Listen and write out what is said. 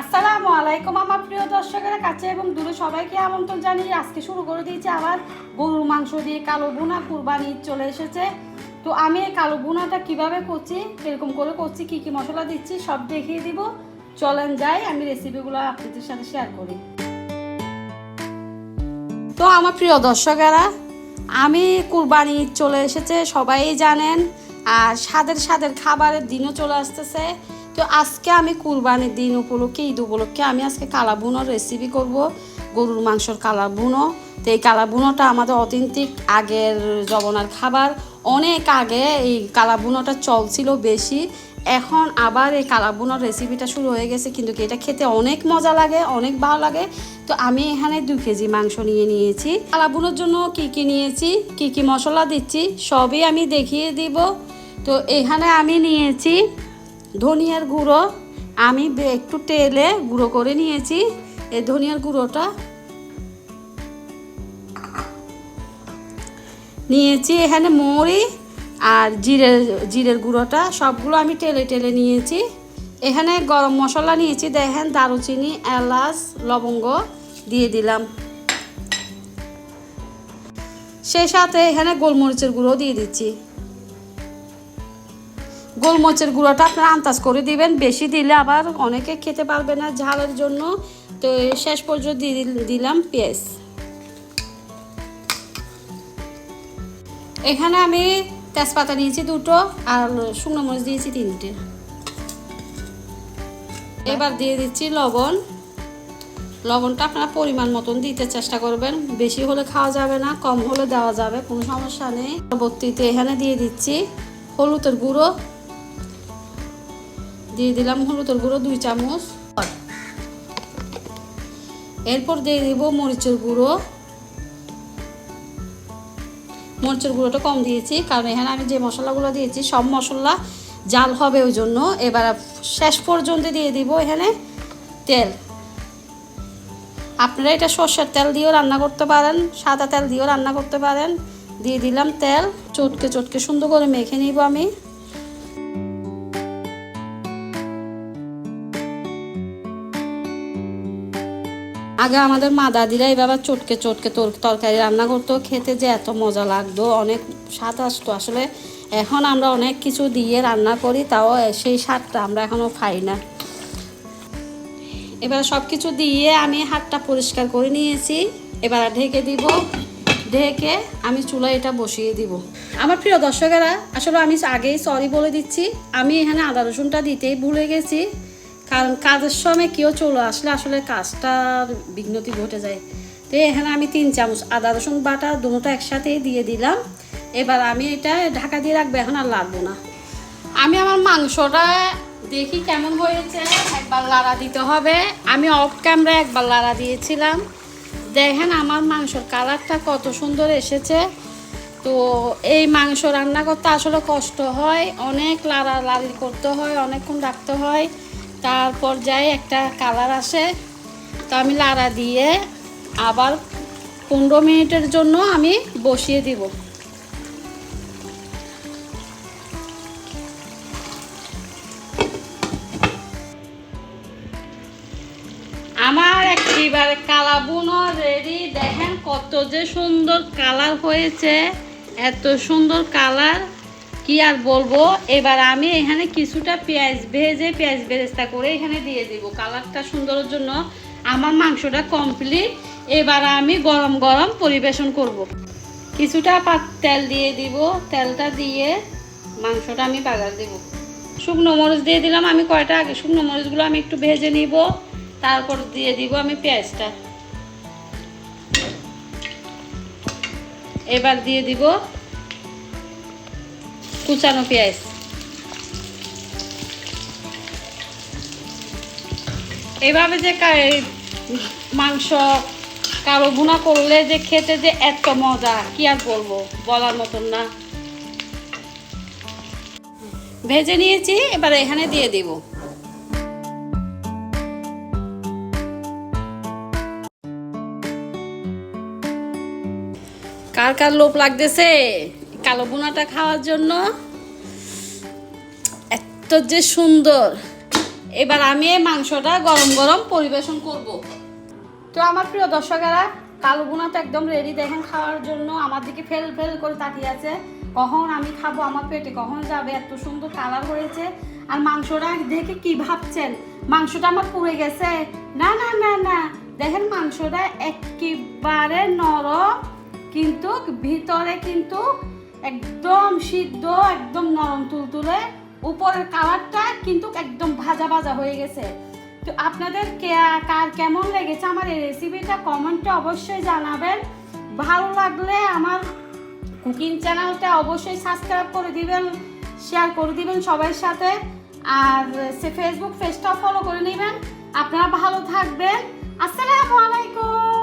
আসসালামু আলাইকুম আমার প্রিয় দর্শকের, কাছে এবং দূরে সবাইকে আমন্ত্রণ জানিয়ে আজকে শুরু করে দিয়েছি আবার গরুর মাংস দিয়ে কালো বুনা কুরবানি চলে এসেছে। তো আমি এই কালো বুনাটা কীভাবে করছি, কীরকম করে করছি, কি কি মশলা দিচ্ছি, সব দেখিয়ে দিব। চলেন যাই, আমি রেসিপিগুলো আপনাদের সাথে শেয়ার করি। তো আমার প্রিয় দর্শকেরা, আমি কুরবানি চলে এসেছে, সবাই জানেন। আর স্বাদের স্বাদের খাবারের দিনও চলে আসতেছে। তো আজকে আমি কুরবানির দিন উপলক্ষে, ঈদ উপলক্ষে আমি আজকে কালা বুনোর রেসিপি করব, গরুর মাংসর কালা বুনো তো এই কালা বুনোটা আমাদের অথেন্টিক আগের জবনার খাবার। অনেক আগে এই কালা বুনোটা চলছিল বেশি। এখন আবার এই কালা বুনোর রেসিপিটা শুরু হয়ে গেছে, কিন্তু এটা খেতে অনেক মজা লাগে, অনেক ভালো লাগে। তো আমি এখানে দু কেজি মাংস নিয়ে নিয়েছি। কালা বুনোর জন্য কি কি নিয়েছি, কি কি মশলা দিচ্ছি, সবই আমি দেখিয়ে দিব। তো এখানে আমি নিয়েছি ধনিয়ার গুঁড়ো আমি একটু তেলে গুঁড়ো করে নিয়েছি। এই ধনিয়ার গুঁড়োটা নিয়েছি এখানে মৌরি আর জিরের জিরের গুঁড়োটা। সবগুলো আমি টেলে টেলে নিয়েছি। এখানে গরম মশলা নিয়েছি। দেখেন দারুচিনি, এলাচ, লবঙ্গ দিয়ে দিলাম। সেই সাথে এখানে গোলমরিচের গুঁড়ো দিয়ে দিচ্ছি। গোলমরিচের গুঁড়োটা আপনারা আন্দাজ করে দিবেন। বেশি দিলে আবার অনেকে খেতে পারবে না ঝালের জন্য। তো শেষ পর্যন্ত দিলাম পেঁয়াজ। এখানে আমি তেজপাতা নিয়েছি দুটো আর শুকনো মরিচ দিয়েছি তিনটে। এবার দিয়ে দিচ্ছি লবণ। লবণটা আপনারা পরিমাণ মতন দিতে চেষ্টা করবেন। বেশি হলে খাওয়া যাবে না, কম হলে দেওয়া যাবে, কোনো সমস্যা নেই। পরবর্তীতে এখানে দিয়ে দিচ্ছি হলুদের গুঁড়ো। দিয়ে দিলাম হলুদের গুঁড়ো, দুই চামচ। এরপর দিয়ে দিব মরিচের গুঁড়ো। মরিচের গুঁড়োটা কম দিয়েছি, কারণ এখানে আমি যে মশলাগুলো দিয়েছি, সব মশলা জাল হবে ওই জন্য। এবার শেষ পর্যন্ত দিয়ে দিব এখানে তেল। আপনারা এটা সর্ষের তেল দিয়েও রান্না করতে পারেন, সাদা তেল দিয়েও রান্না করতে পারেন। দিয়ে দিলাম তেল। চটকে চটকে সুন্দর করে মেখে নিব আমি। আগে আমাদের মা দাদিরা এইভাবে চটকে চটকে তোর- তরকারি রান্না করতো, খেতে যে এত মজা লাগতো, অনেক স্বাদ আসতো। আসলে এখন আমরা অনেক কিছু দিয়ে রান্না করি, তাও সেই স্বাদটা আমরা এখনও পাই না। এবার সব কিছু দিয়ে আমি হাতটা পরিষ্কার করে নিয়েছি, এবার ঢেকে দিব। ঢেকে আমি চুলা এটা বসিয়ে দিব। আমার প্রিয় দর্শকেরা, আসলে আমি আগেই সরি বলে দিচ্ছি। আমি এখানে আদা রসুনটা দিতেই ভুলে গেছি। কারণ কাজের সময় কেউ চলে আসলে আসলে কাজটার বিঘ্নতি ঘটে যায়। তো এখানে আমি তিন চামচ আদা, রসুন বাটা দুটোটা একসাথেই দিয়ে দিলাম। এবার আমি এটা ঢাকা দিয়ে রাখব, এখন আর লাগবো না। আমি আমার মাংসটা দেখি কেমন হয়েছে, একবার লাড়া দিতে হবে। আমি অফ ক্যামেরা একবার লাড়া দিয়েছিলাম। দেখেন আমার মাংসর কালারটা কত সুন্দর এসেছে। তো এই মাংস রান্না করতে আসলে কষ্ট হয়, অনেক লাড়া লাড়ি করতে হয়, অনেকক্ষণ রাখতে হয়। তারপর যাই একটা কালার আসে, তো আমি লাড়া দিয়ে আবার পনেরো মিনিটের জন্য আমি বসিয়ে দিব। আমার একেবারে কালা বুনো রেডি দেখেন কত যে সুন্দর কালার হয়েছে, এত সুন্দর কালার কি আর বলব? এবার আমি এখানে কিছুটা পেঁয়াজ ভেজে, পেঁয়াজ বেরেস্তা করে এখানে দিয়ে দিব। কালারটা সুন্দরের জন্য আমার মাংসটা কমপ্লিট এবার আমি গরম গরম পরিবেশন করব। কিছুটা পাত তেল দিয়ে দিব। তেলটা দিয়ে মাংসটা আমি বাগার দেব। শুকনো মরিচ দিয়ে দিলাম। আমি কয়টা আগে শুকনো মরিচগুলো আমি একটু ভেজে নিব। তারপর দিয়ে দিব আমি পেঁয়াজটা। এবার দিয়ে দিব কুচানো পেঁয়াজ। এভাবে যে মাংস কালো ভুনা করলে যে খেতে যে এত মজা, কি আর বলব? বলার মতন না। ভেজে নিয়েছি, এবার এখানে দিয়ে দিব। কার কার লোভ লাগতেছে? কালো বোনাটা খাওয়ার জন্য। এত যে সুন্দর। এবার আমি এই মাংসটা গরম গরম পরিবেশন করব। তো আমার প্রিয় দর্শকেরা, কালো বুনা তো একদম রেডি দেখেন খাওয়ার জন্য। আমার দিকে ফেল ফেল করে তাকিয়ে আছে। কখন আমি খাব আমার পেটে, কখন যাবে? এত সুন্দর কালার হয়েছে। আর মাংসটা দেখে কি ভাবছেন? মাংসটা আমার পুড়ে গেছে। না না না না। দেখেন মাংসটা একেবারে নরম, কিন্তু ভিতরে কিন্তু একদম সিদ্ধ, একদম নরম তুলতুলে। উপরের কালারটা কিন্তু একদম ভাজা ভাজা হয়ে গেছে। তো আপনাদের কার কেমন লেগেছে আমার এই রেসিপিটা কমেন্টে অবশ্যই জানাবেন। ভালো লাগলে আমার কুকিং চ্যানেলটা অবশ্যই সাবস্ক্রাইব করে দিবেন শেয়ার করে দিবেন সবার সাথে। আর সে ফেসবুক পেজটাও ফলো করে নেবেন। আপনারা ভালো থাকবেন। আসসালামু আলাইকুম।